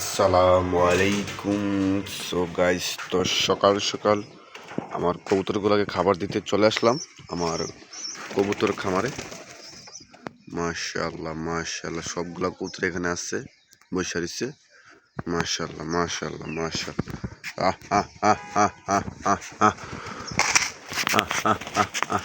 আসসালামু আলাইকুম। So guys তো সকাল সকাল আমার কবুতরগুলোকে খাবার দিতে চলে আসলাম আমার কবুতর খামারে। মাশাল্লাহ মাশাল্লাহ সবগুলা কবুতর এখানে আসছে বসে দিচ্ছে মাশাল্লাহ মাশাল্লাহ মাশাল্লাহ আহ আহ আহ আহ আহ আহ আহ আহ আহ আহ।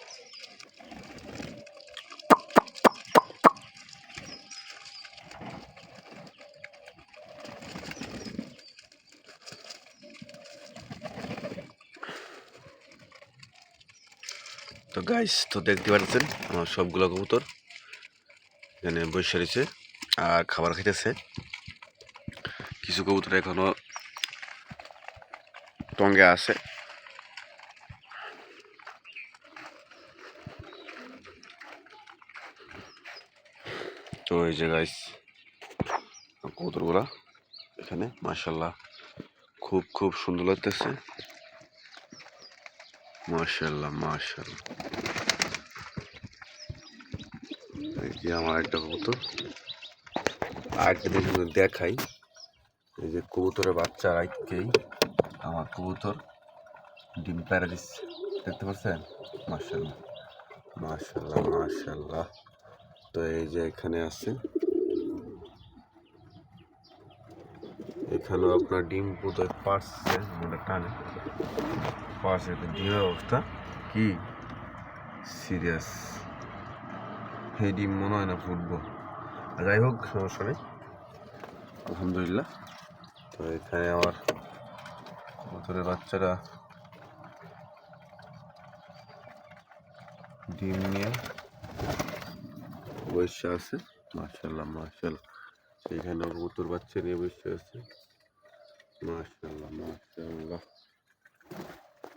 তো গাইস তো দেখতে পাচ্ছেন, আমার সবগুলো কবুতর এখানে বসে রয়েছে আর খাবার খাইতেছে। কিছু কবুতর এখনও টঙ্গে আছে। তো এই যে গাইস কবুতরগুলা এখানে মার্শাল্লাহ খুব খুব সুন্দর লাগতেছে। মার্শাল্লাহ মার্শাল্লাহ এই যে আমার একটা কবুতর। আরেকটা দেখুন দেখাই। এই যে কবুতরের বাচ্চা আজকেই আমার কবুতর। ডিম পেড়ে দিচ্ছে দেখতে পাচ্ছেন? মার্শাল্লাহ মার্শাল্লাহ মার্শাল্লাহ তো এই যে এখানে আছে। এখানেও আপনার ডিম বোধহয় পারছে, মনে টানে। পারছে ডিমের অবস্থা কি? সিরিয়াস এই ডিম মনে হয় না ফুটবো। যাই হোক, সমস্যা নেই। আলহামদুলিল্লাহ। তো এখানে আমার কবুতরের বাচ্চারা ডিম নিয়ে বসে আছে। মার্শাল্লাহ মার্শাল্লাহ সেইখানে কবুতর বাচ্চা নিয়ে বসে আছে। মার্শাল্লাহ মার্শাল্লাহ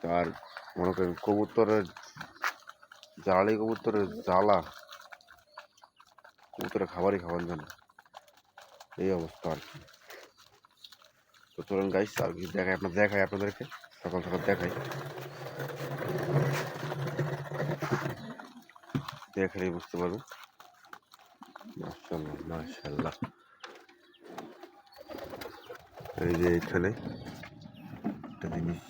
তার মনে করেন কবুতরের জালি, কবুতরের জ্বালা, কবুতরের খাবারই খাওয়ার জন্য এই অবস্থা আর কি। তো চলুন গাইস আর কিছু দেখাই আপনার দেখাই, আপনাদেরকে। সকাল সকাল দেখাই। দেখালেই বুঝতে পারবেন। মাশাল্লাহ মাশাল্লাহ এই যে এখানে একটা জিনিস।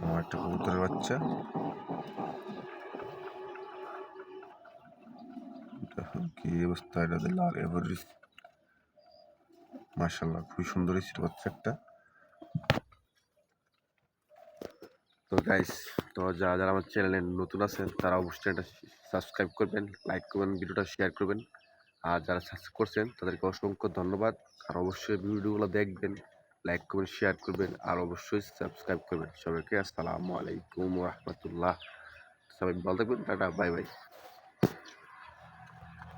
আমার একটা কবুতরের বাচ্চা। কি অবস্থা, এটা লাল এভারেজ মাশাল্লাহ খুবই সুন্দর এসেছিল বাচ্চা একটা। তো গাইস তো যারা যারা আমার চ্যানেলে নতুন আছেন, তারা অবশ্যই এটা সাবস্ক্রাইব করবেন লাইক করবেন, ভিডিওটা শেয়ার করবেন। আর যারা সাবস্ক্রাইব করছেন, তাদেরকে অসংখ্য ধন্যবাদ। আর অবশ্যই ভিডিওগুলো দেখবেন লাইক করবেন শেয়ার করবেন, আর অবশ্যই সাবস্ক্রাইব করবেন। সবাইকে আসসালামু আলাইকুম রহমতুল্লাহ। সবাই ভালো থাকবেন, টাটা বাই বাই